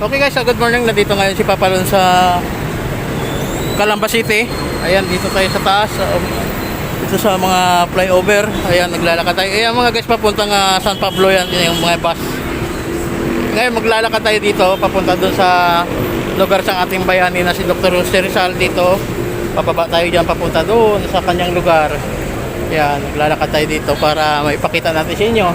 Okay guys, ah, good morning. Nandito ngayon si Papa Lon sa Calamba City. Ayan, dito tayo sa taas. um, dito sa mga flyover. Ayan, naglalakad tayo. Ayan mga guys, papuntang ah, San Pablo yan. Yan yung mga bus. Ngayon, maglalakad tayo dito. Papunta doon sa lugar sa ating bayani na si Dr. Jose Rizal dito. Pababa tayo dyan, papunta doon sa kanyang lugar. Ayan, naglalakad tayo dito para maipakita natin sa inyo.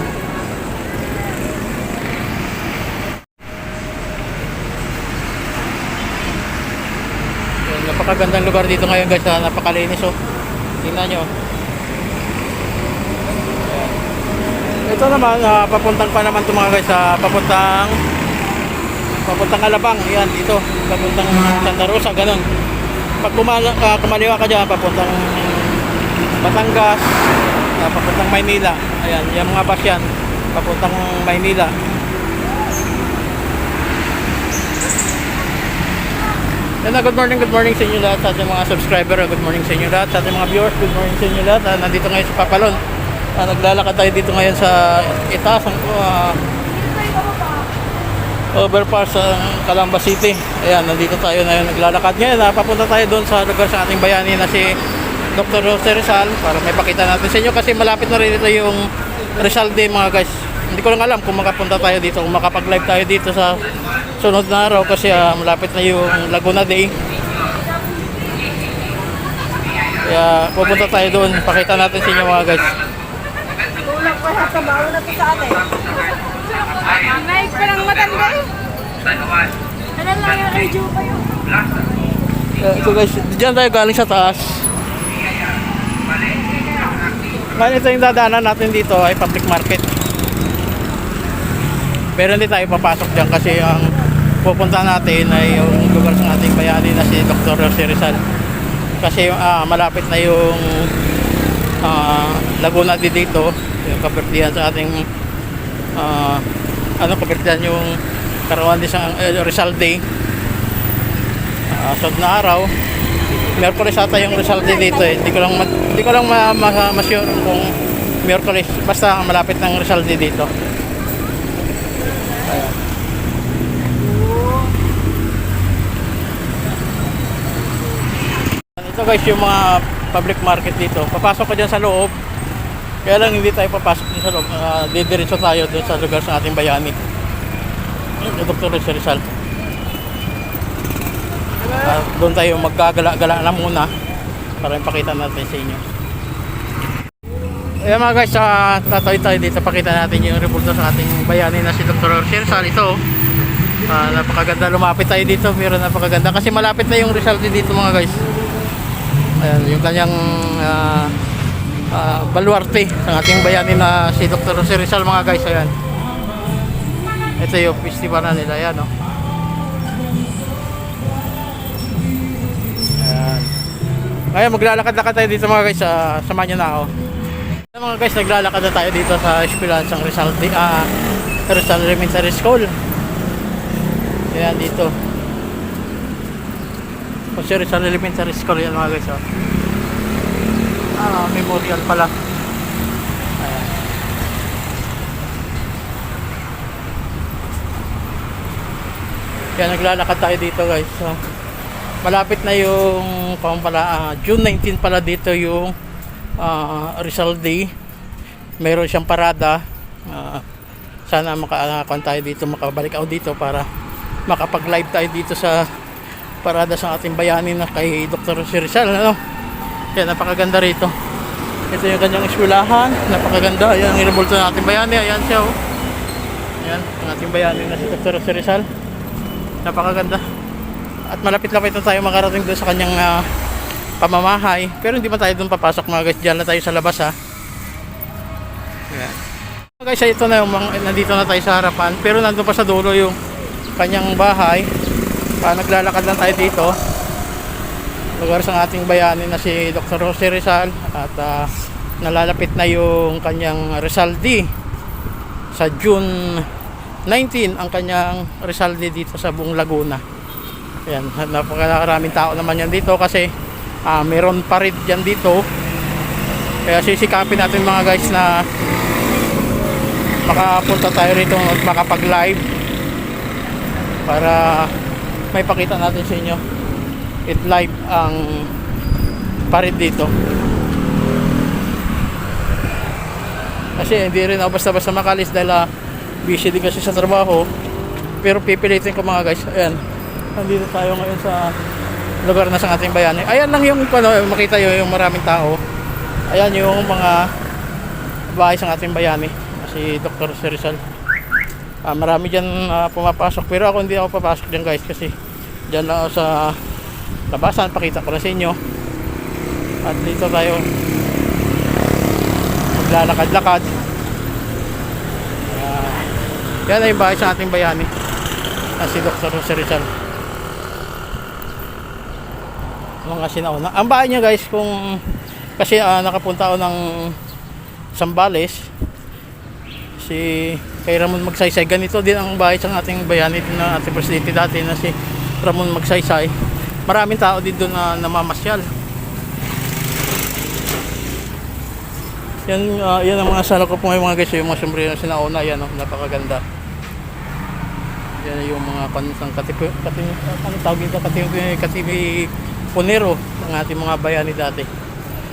Yan, napakagandang lugar dito ngayon guys, ah, napakalinis oh. Tingnan nyo. Ito naman, ah, papuntang pa naman ito mga guys, ah, papuntang papuntang Alabang, yan dito, papuntang Santa Rosa, ganun. Pag kumala, ah, kumaliwa ka dyan, papuntang Batangas, ah, papuntang Maynila. Ayan, yung mga bus yan, papuntang Maynila. Yan na, good morning, good morning sa inyo lahat, sa ating mga subscriber, good morning sa inyo lahat, sa ating mga viewers, good morning sa inyo lahat. Ah, nandito ngayon sa Papalon. Ah, naglalakad tayo dito ngayon sa itaas ng ah, overpass sa Calamba City. Ayan, nandito tayo na naglalakad ngayon. Ah, papunta tayo doon sa lugar sa ating bayani na si Dr. Jose Rizal para may pakita natin sa inyo kasi malapit na rin ito yung Rizal Day mga guys. Hindi ko lang alam kung makapunta tayo dito, kung makapag-live tayo dito sa sunod na araw kasi ah, malapit na yung Laguna Day. Kaya pupunta tayo doon, pakita natin sa inyo mga guys. Tulak pa sa bawo na to sa atin. Naik pa ng matanda eh. Ano lang yung radio pa yun? Uh, so guys, diyan tayo galing sa taas. Ngayon ito yung dadaanan natin dito ay public market. Pero hindi tayo papasok dyan kasi ang pupunta natin ay yung lugar sa ating bayani na si Dr. Jose Rizal. Kasi ah, malapit na yung ah, Laguna di dito, yung kabertihan sa ating ah, ano kabertihan yung karawan din sa eh, Rizal Day. Uh, sunod na araw. Merkulis ata yung result din dito eh. Hindi ko lang ma- hindi ko lang ma, ma, ma-sure kung Merkulis basta malapit ng result din dito. Ayan. Ito guys yung mga public market dito. Papasok ka dyan sa loob. Kaya lang hindi tayo papasok dun sa loob. Uh, didiretso tayo dun sa lugar sa ating bayani. Yung Dr. Rizal. Ah, doon tayo maggagala-gala na muna para ipakita natin sa inyo. Ayan mga guys, uh, tatawi tayo dito pakita natin yung repulto sa ating bayani na si Dr. Sirsal. Ito, ah, napakaganda. Lumapit tayo dito, pero napakaganda. Kasi malapit na yung result dito mga guys. Ayan, yung kanyang ah, ah, baluarte sa ating bayani na si Dr. Rizal mga guys. Ayan. Ito yung festival na nila. Ayan, oh. Ayan. Ngayon maglalakad-lakad tayo dito mga guys sa samahan nyo na ako. Ayan, mga guys naglalakad na tayo dito sa Esperansang Rizal ah Rizal Elementary School. Ayan dito. Jose Rizal Elementary School yan mga guys. Oh. Ah, memorial pala. Ayan. Kaya naglalakad tayo dito guys. So, malapit na yung kung pala, ah, June 19 pala dito yung ah, Rizal Day. Meron siyang parada. Ah, sana makakuan tayo dito, makabalik ako dito para makapag-live tayo dito sa parada sa ating bayani na kay Dr. Rizal. Ano? Kaya napakaganda rito. Ito yung kanyang eskwelahan. Napakaganda. Ayan ang inabulto ng ating bayani. Ayan siya. Oh. Ayan, ang ating bayani na si Dr. Rizal. Napakaganda. At malapit-lapit na tayo makarating doon sa kanyang ah, pamamahay. Pero hindi pa tayo doon papasok mga guys. Diyan na tayo sa labas ha. Ayan. Mga Guys, ito na yung nandito na tayo sa harapan. Pero nandun pa sa dulo yung kanyang bahay. Ah, naglalakad lang tayo dito. Lugar sa ating bayani na si Dr. Jose Rizal. At ah, nalalapit na yung kanyang Rizal D. Sa June 19 ang kanyang Rizal D dito sa buong Laguna. Ayan, napakaraming tao naman yan dito kasi ah, meron pa rin dyan dito. Kaya sisikapin natin mga guys na makapunta tayo rito at makapag-live para may pakita natin sa inyo. It live ang parid dito. Kasi hindi rin ako basta-basta makalis dahil ah, busy din kasi sa trabaho. Pero pipilitin ko mga guys. Ayan. Nandito tayo ngayon sa lugar na sa ating bayani. Ayan lang yung ano, makita yun yung maraming tao. Ayan yung mga bahay sa ating bayani. Si Dr. Rizal Ah, marami dyan ah, pumapasok. Pero ako hindi ako papasok dyan guys kasi dyan lang sa labasan. Pakita ko na sa inyo. At dito tayo maglalakad-lakad. Ah, yan ay bahay sa ating bayani na si Dr. Jose Rizal. Mga sinauna. Ang bahay niya guys kung kasi ah, nakapunta ako ng Sambales si kay Ramon Magsaysay. Ganito din ang bahay sa ating bayani na ating presidente dati na si Ramon Magsaysay. Maraming tao din doon na namamasyal. Yan, ah, yan ang mga sala ko po ngayon mga guys. Yung mga sombrero na sinauna yan oh, napakaganda. Yan yung mga pansang katipi katipi ano tawag dito? Katipi katipi punero ng ating mga bayani dati.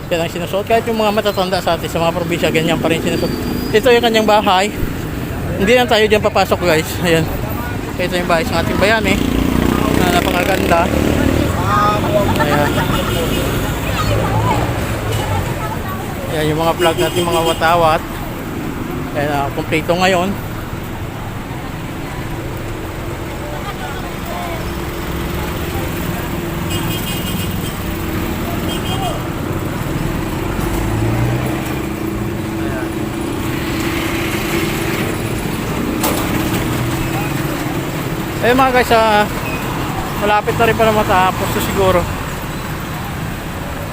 Yan ang sinusuot. Kahit yung mga matatanda sa atin sa mga probinsya ganyan pa rin sinusuot. Ito yung kanyang bahay hindi lang tayo dyan papasok guys. Ayan. Ito yung bahay sa ating bayani na napakaganda. Ayan. Ayan yung mga vlog natin mga watawat. Ayan uh, kompleto ngayon Ayun mga guys, ah, malapit na rin pala matapos to siguro.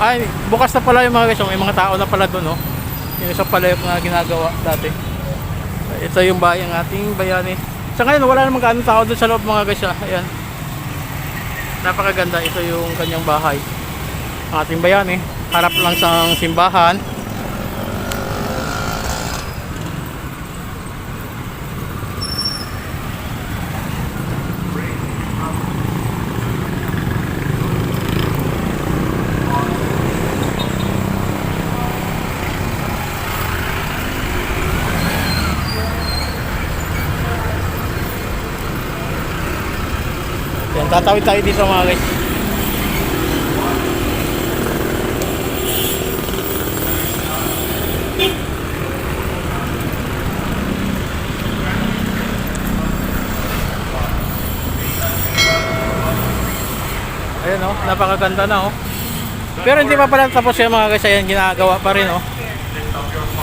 Ay, bukas na pala yung mga guys, oh, may mga tao na pala doon, oh. Yung isa pala yung mga ginagawa dati. Ito yung bahay ng ating bayani. Sa ngayon, wala namang gaano tao doon sa loob mga guys, ah. Ayan. Napakaganda, ito yung kanyang bahay. Ating bayani. Harap lang sa simbahan. Tatawid tayo dito mga guys. Ayan oh, napakaganda na oh. Pero hindi pa pala tapos yung mga guys, ayan ginagawa pa rin oh.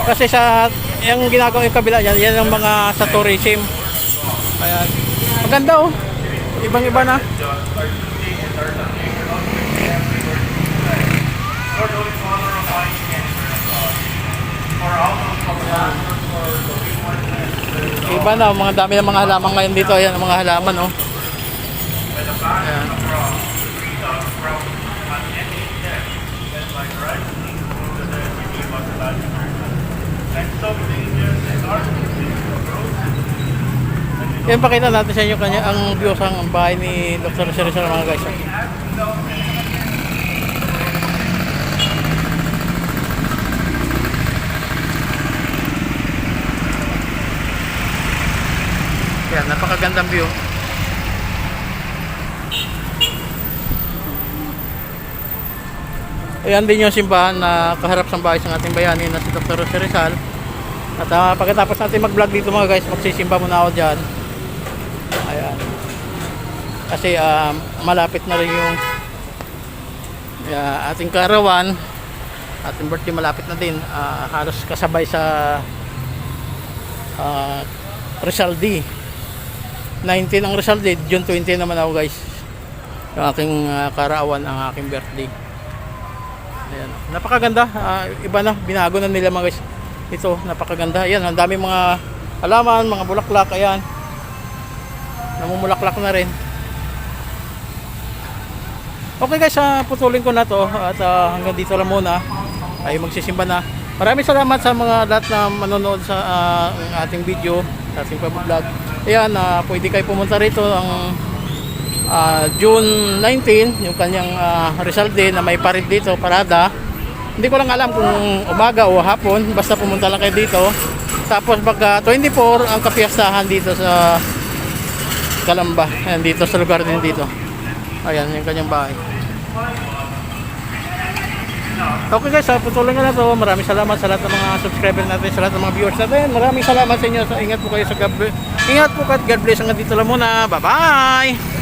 Kasi sa yung ginagawa yung kabila yan, yan ang mga sa tourism. Ayan. Maganda oh. Ibang iba na. Iba na, mga dami ng mga halaman ngayon dito. Ayan, ang mga halaman, oh. Ayan. Yan pakita natin sa inyo kanya ang views ang bahay ni Dr. Rizal mga guys. Yan, napakagandang view. Ayan din yung simbahan na kaharap sa bahay sa ating bayani na si Dr. Jose Rizal. At ah, pagkatapos natin mag-vlog dito mga guys, magsisimba muna ako dyan. Kasi ah, malapit na rin yung ah, ating karawan. Ating birthday malapit na din. Ah, halos kasabay sa uh, Rizal D. 19 ang Rizal D. June 20 naman ako guys. Yung aking ah, karawan, ang aking birthday. Ayan. Napakaganda. Ah, iba na. Binago na nila mga guys. Ito, napakaganda. Ayan, ang dami mga halaman, mga bulaklak. Ayan. Namumulaklak na rin. Okay guys, ah, putulin ko na to at ah, hanggang dito lang muna. Ay magsisimba na. Maraming salamat sa mga lahat na manonood sa ah, ating video, sa ating pag-vlog. Ayan, ah, pwede kayo pumunta rito ang ah, June 19, yung kanyang ah, Rizal Day na may parid dito, parada. Hindi ko lang alam kung umaga o hapon, basta pumunta lang kayo dito. Tapos pagka 24 ang kapiyastahan dito sa Kalamba. Ayan, dito sa lugar din dito. Ayan, yung kanyang bahay. Okay guys, sa putuloy nga na to. Maraming salamat sa lahat ng mga subscriber natin, sa lahat ng mga viewers natin. Maraming salamat sa inyo. Sa ingat po kayo sa God bless. Ingat po at God bless. Hanggang dito lang muna. Bye-bye!